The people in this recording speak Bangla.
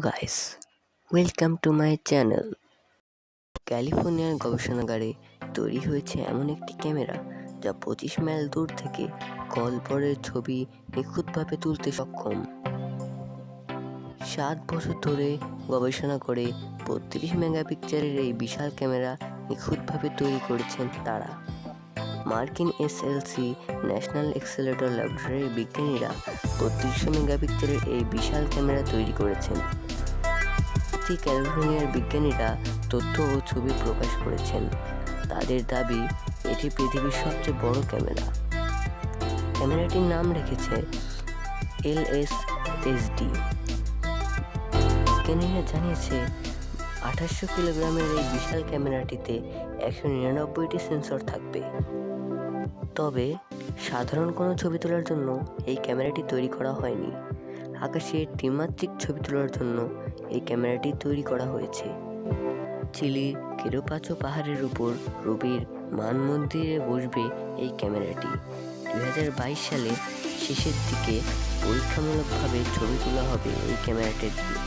Guys welcome to my channel ক্যালিফোর্নিয়ার গবেষণাগারে তৈরি হয়েছে এমন একটি ক্যামেরা যা পঁচিশ মাইল দূর থেকে কলপরের ছবি নিখুঁতভাবে তুলতে সক্ষম। সাত বছর ধরে গবেষণা করে বত্রিশ মেগাপিক্সেলের এই বিশাল ক্যামেরা নিখুঁতভাবে তৈরি করেছেন তারা। মার্কিন এসএলসি ন্যাশনাল এক্সেলেটর ল্যাবরেটরির বিজ্ঞানীরা বত্রিশশো মেগাপিক্সেলের এই বিশাল ক্যামেরা তৈরি করেছেন। এটি ক্যালিফোর্নিয়ার বিজ্ঞানীরা তথ্য ও ছবি প্রকাশ করেছেন। তাদের দাবি, এটি পৃথিবীর সবচেয়ে বড় ক্যামেরা। ক্যামেরাটির নাম রেখেছে এল এস এসডি বিজ্ঞানীরা জানিয়েছে, আঠাশশো কিলোগ্রামের এই বিশাল ক্যামেরাটিতে একশো নিরানব্বইটি সেন্সর থাকবে। তবে, সাধারণ কোনো ছবি তোলার জন্য এই ক্যামেরাটি তৈরি করা হয়নি। আকাশে ত্রিমাত্রিক ছবি তোলার জন্য এই ক্যামেরাটি তৈরি করা হয়েছে। চিলির কেরোপাচো পাহাড়ের উপর রবির মান মন্দিরে বসবে এই ক্যামেরাটি। দু হাজার বাইশ সালে শেষের দিকে পরীক্ষামূলকভাবে ছবি তোলা হবে এই ক্যামেরাটি দিয়ে